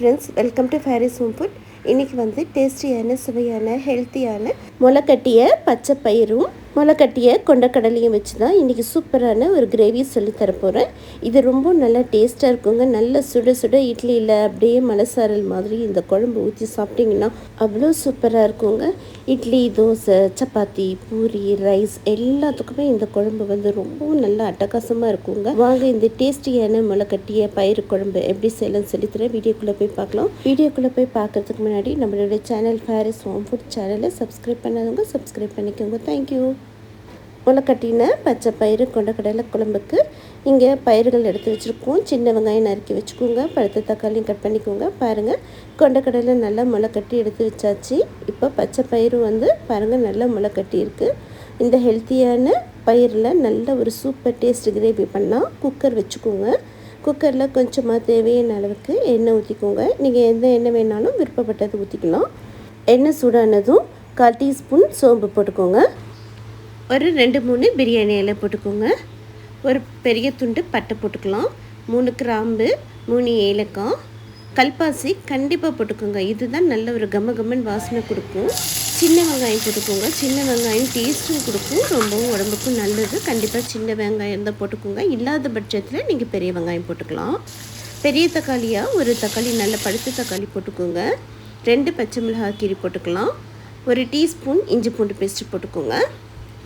Friends welcome to Fairy's home food இன்றைக்கி வந்து டேஸ்டியான சுவையான ஹெல்த்தியான முளைக்கட்டிய பச்சை பயிரும் முளைக்கட்டிய கொண்டக்கடலையும் வச்சு தான் இன்றைக்கி சூப்பரான ஒரு கிரேவி சொல்லி தரப்போகிறேன் இது ரொம்ப நல்லா டேஸ்ட்டாக இருக்குங்க. நல்ல சுட சுட இட்லியில் அப்படியே மலைசாரல் மாதிரி இந்த குழம்பு ஊற்றி சாப்பிட்டிங்கன்னா அவ்வளோ சூப்பராக இருக்குங்க. இட்லி தோசை சப்பாத்தி பூரி ரைஸ் எல்லாத்துக்குமே இந்த குழம்பு வந்து ரொம்பவும் நல்லா அட்டகாசமாக இருக்குங்க. வாங்க இந்த டேஸ்டியான முளைக்கட்டிய பயிறு குழம்பு எப்படி செய்யலாம்னு தர வீடியோக்குள்ளே போய் பார்க்கலாம். வீடியோக்குள்ளே போய் பார்க்கறதுக்கு முன்னாடி நம்மளோட சேனல் ஃபேரிஸ் ஹோம் ஃபுட் சேனலை சப்ஸ்கிரைப் பண்ணாதவங்க சப்ஸ்கிரைப் பண்ணிக்கோங்க. தேங்க்யூ முளைக்கட்டின பச்சை பயிறு கொண்ட கடலை குழம்புக்கு இங்கே பயிர்கள் எடுத்து வச்சுருக்கோம். சின்ன வெங்காயம் நறுக்கி வச்சுக்கோங்க. பழுத்த தக்காளியும் கட் பண்ணிக்கோங்க. பாருங்கள் கொண்டக்கடலை நல்லா முளைக்கட்டி எடுத்து வச்சாச்சு. இப்போ பச்சை பயிறு வந்து பாருங்கள் நல்லா முளைக்கட்டி இருக்குது இந்த ஹெல்த்தியான பயிரில் நல்ல ஒரு சூப்பர் டேஸ்ட் கிரேவி பண்ணால் குக்கர் வச்சுக்கோங்க. குக்கரில் கொஞ்சமாக தேவையான அளவுக்கு எண்ணெய் ஊற்றிக்கோங்க நீங்கள் எந்த எண்ணெய் வேணாலும் விருப்பப்பட்டது ஊற்றிக்கலாம் எண்ணெய் சூடானதும் கால் டீஸ்பூன் சோம்பு போட்டுக்கோங்க. ஒரு ரெண்டு மூணு பிரியாணி இலை போட்டுக்கோங்க. ஒரு பெரிய துண்டு பட்டை போட்டுக்கலாம். மூணு கிராம்பு மூணு ஏலக்காய். கல்பாசி கண்டிப்பாக போட்டுக்கோங்க. இதுதான் நல்ல ஒரு கம கம்மன் வாசனை கொடுக்கும். சின்ன வெங்காயம் போட்டுக்கோங்க. சின்ன வெங்காயம் டேஸ்ட்டும் கொடுக்கும். ரொம்பவும் உடம்புக்கும் நல்லது. கண்டிப்பாக சின்ன வெங்காயம் தான் போட்டுக்கோங்க. இல்லாத பட்சத்தில் நீங்கள் பெரிய வெங்காயம் போட்டுக்கலாம். பெரிய தக்காளியாக ஒரு தக்காளி நல்ல பழுத்த தக்காளி போட்டுக்கோங்க. ரெண்டு பச்சை மிளகாய் கீரி போட்டுக்கலாம். ஒரு டீஸ்பூன் இஞ்சி பூண்டு பேஸ்ட்டு போட்டுக்கோங்க.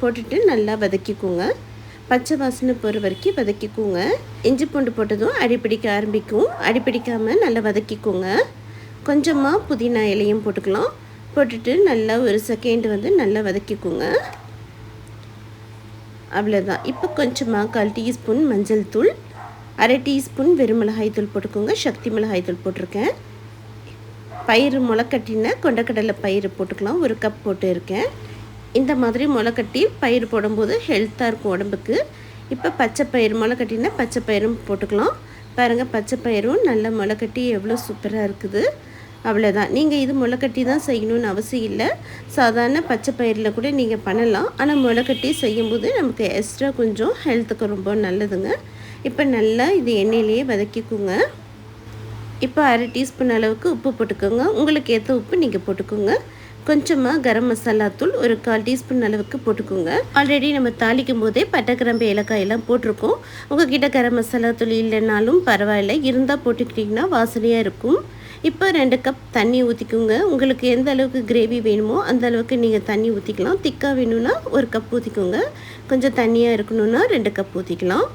போட்டுட்டு நல்லா வதக்கிக்கோங்க. பச்சை வாசனை போகிற வரைக்கும் வதக்கிக்கோங்க. இஞ்சி பூண்டு போட்டதும் அடிப்பிடிக்க ஆரம்பிக்கும். அடிப்பிடிக்காமல் நல்லா வதக்கிக்கோங்க. கொஞ்சமாக புதினா இலையும் போட்டுக்கலாம். போட்டுட்டு நல்லா ஒரு செகண்ட் வந்து நல்லா வதக்கிக்கோங்க. அவ்வளோதான் இப்போ கொஞ்சமாக கால் டீஸ்பூன் மஞ்சள் தூள் அரை டீஸ்பூன் வெறும் மிளகாய் தூள் போட்டுக்கோங்க. சக்தி மிளகாய் தூள் போட்டிருக்கேன். பயிறு முளைக்கட்டின கொண்டக்கடலை பயிறு போட்டுக்கலாம். ஒரு கப் போட்டு இருக்கேன். இந்த மாதிரி முளைக்கட்டி பயிர் போடும்போது ஹெல்த்தாக இருக்கும் உடம்புக்கு. இப்போ பச்சை பயிர் முளைக்கட்டினா பச்சை பயிரும் போட்டுக்கலாம். பாருங்கள் பச்சை பயிரும் நல்ல முளைக்கட்டி எவ்வளோ சூப்பராக இருக்குது. அவ்வளோதான் நீங்கள் இது முளைக்கட்டி தான் செய்யணும்னு அவசியம் இல்லை. சாதாரண பச்சை பயிரில் கூட நீங்கள் பண்ணலாம். ஆனால் முளைக்கட்டி செய்யும்போது நமக்கு எக்ஸ்ட்ரா கொஞ்சம் ஹெல்த்துக்கு ரொம்ப நல்லதுங்க. இப்போ நல்லா இது எண்ணெயிலேயே வதக்கிக்கோங்க. இப்போ அரை டீஸ்பூன் அளவுக்கு உப்பு போட்டுக்கோங்க. உங்களுக்கு ஏற்ற உப்பு நீங்கள் போட்டுக்கோங்க. கொஞ்சமாக கரம் மசாலா தூள் ஒரு கால் டீஸ்பூன் அளவுக்கு போட்டுக்கோங்க. ஆல்ரெடி நம்ம தாளிக்கும் போதே பட்டைக்கிரம்பு ஏலக்காய் எல்லாம் போட்டிருக்கோம். உங்ககிட்ட கரம் மசாலா தூள் இல்லைனாலும் பரவாயில்ல. இருந்தால் போட்டுக்கிட்டிங்கன்னா வாசனையாக இருக்கும். இப்போ ரெண்டு கப் தண்ணி ஊற்றிக்கோங்க உங்களுக்கு எந்த அளவுக்கு கிரேவி வேணுமோ அந்த அளவுக்கு நீங்கள் தண்ணி ஊற்றிக்கலாம் திக்காக வேணும்னா ஒரு கப் ஊற்றிக்கோங்க கொஞ்சம் தண்ணியாக இருக்கணும்னா ரெண்டு கப் ஊற்றிக்கலாம்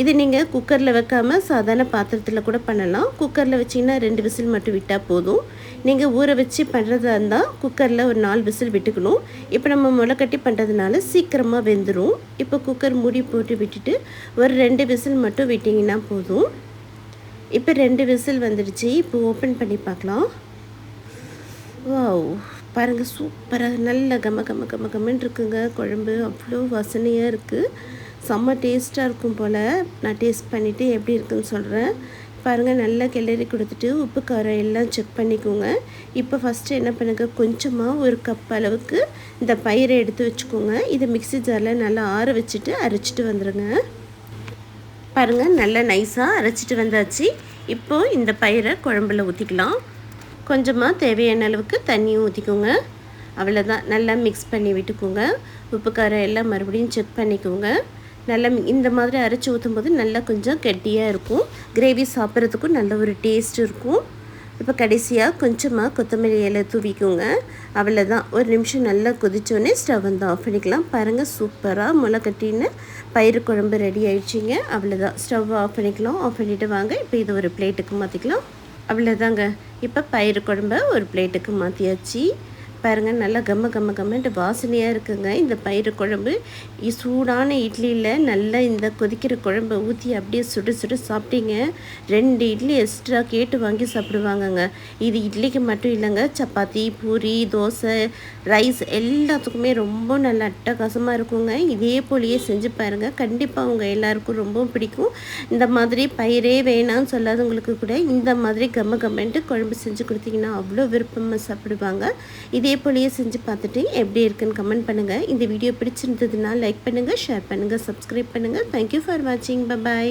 இது நீங்கள் குக்கரில் வைக்காமல் சாதாரண பாத்திரத்தில் கூட பண்ணலாம். குக்கரில் வச்சிங்கன்னா ரெண்டு விசில் மட்டும் விட்டால் போதும். நீங்கள் ஊற வச்சு பண்ணுறதா இருந்தால் குக்கரில் ஒரு நாலு விசில் விட்டுக்கணும். இப்போ நம்ம முளைக்கட்டி பண்ணுறதுனால சீக்கிரமாக வெந்துடும் இப்போ குக்கர் மூடி போட்டு விட்டுட்டு ஒரு ரெண்டு விசில் மட்டும் விட்டிங்கன்னா போதும். இப்போ ரெண்டு விசில் வந்துடுச்சு. இப்போ ஓப்பன் பண்ணி பார்க்கலாம். வாவ் பாருங்கள் சூப்பராக நல்ல கம கம கம கம்மன் இருக்குங்க. குழம்பு அவ்வளோ வாசனையாக இருக்குது செம்ம டேஸ்ட்டாக இருக்கும் போல். நான் டேஸ்ட் பண்ணிவிட்டு எப்படி இருக்குன்னு சொல்கிறேன் பாருங்கள் நல்லா கிளறி கொடுத்துட்டு உப்பு காரம் எல்லாம் செக் பண்ணிக்கோங்க. இப்போ ஃபஸ்ட்டு என்ன பண்ணுங்கள் கொஞ்சமாக ஒரு கப் அளவுக்கு இந்த பயிரை எடுத்து வச்சுக்கோங்க. இதை மிக்சி ஜாரில் நல்லா ஆற வச்சுட்டு அரைச்சிட்டு வந்துடுங்க பாருங்கள் நல்லா நைஸாக அரைச்சிட்டு வந்தாச்சு. இப்போது இந்த பயிரை குழம்புல ஊற்றிக்கலாம் கொஞ்சமாக தேவையான அளவுக்கு தண்ணியும் ஊற்றிக்கோங்க அவ்வளோதான் நல்லா மிக்ஸ் பண்ணி விட்டுக்கோங்க. உப்பு காரம் எல்லாம் மறுபடியும் செக் பண்ணிக்கோங்க. நல்லா இந்த மாதிரி அரைச்சி ஊற்றும் போது நல்லா கொஞ்சம் கெட்டியாக இருக்கும். கிரேவி சாப்பிட்றதுக்கும் நல்ல ஒரு டேஸ்ட் இருக்கும். இப்போ கடைசியாக கொஞ்சமாக கொத்தமல்லி இலை தூவிக்குங்க. அவ்வளோதான் ஒரு நிமிஷம் நல்லா கொதிச்சோடனே ஸ்டவ் வந்து ஆஃப் பண்ணிக்கலாம். பாருங்கள் சூப்பராக முளை கட்டின்னு பயிறு குழம்பு ரெடி ஆயிடுச்சிங்க. அவ்வளோதான் ஸ்டவ் ஆஃப் பண்ணிக்கலாம். ஆஃப் பண்ணிவிட்டு வாங்க. இப்போ இது ஒரு பிளேட்டுக்கு மாற்றிக்கலாம் அவ்வளோதாங்க இப்போ பயிறு குழம்ப ஒரு பிளேட்டுக்கு மாற்றியாச்சு பாருங்கள் நல்லா கம்ம கம்ம கம்மன்ட்டு வாசனையாக இருக்குங்க. இந்த பயிறு குழம்பு. சூடான இட்லியில் நல்லா இந்த கொதிக்கிற குழம்பை ஊற்றி அப்படியே சுடு சுடு சாப்பிட்டீங்க. ரெண்டு இட்லி எக்ஸ்ட்ரா கேட்டு வாங்கி சாப்பிடுவாங்கங்க. இது இட்லிக்கு மட்டும் இல்லைங்க. சப்பாத்தி பூரி தோசை ரைஸ் எல்லாத்துக்குமே ரொம்ப நல்ல அட்டகாசமாக இருக்குங்க. இதே போலியே செஞ்சு பாருங்கள் கண்டிப்பாக அவங்க எல்லாருக்கும் ரொம்ப பிடிக்கும். இந்த மாதிரி பயிரே வேணாம்னு சொல்லாதவங்களுக்கு கூட இந்த மாதிரி கம்ம கம்மன்ட்டு குழம்பு செஞ்சு கொடுத்தீங்கன்னா அவ்வளோ விருப்பமாக சாப்பிடுவாங்க. இது இதே போலயே செஞ்சு பார்த்துட்டு எப்படி இருக்குன்னு கமெண்ட் பண்ணுங்கள் இந்த வீடியோ பிடிச்சிருந்ததுன்னா லைக் பண்ணுங்கள் ஷேர் பண்ணுங்கள் சப்ஸ்கிரைப் பண்ணுங்கள் தேங்க்யூ ஃபார் வாட்சிங் பபாய்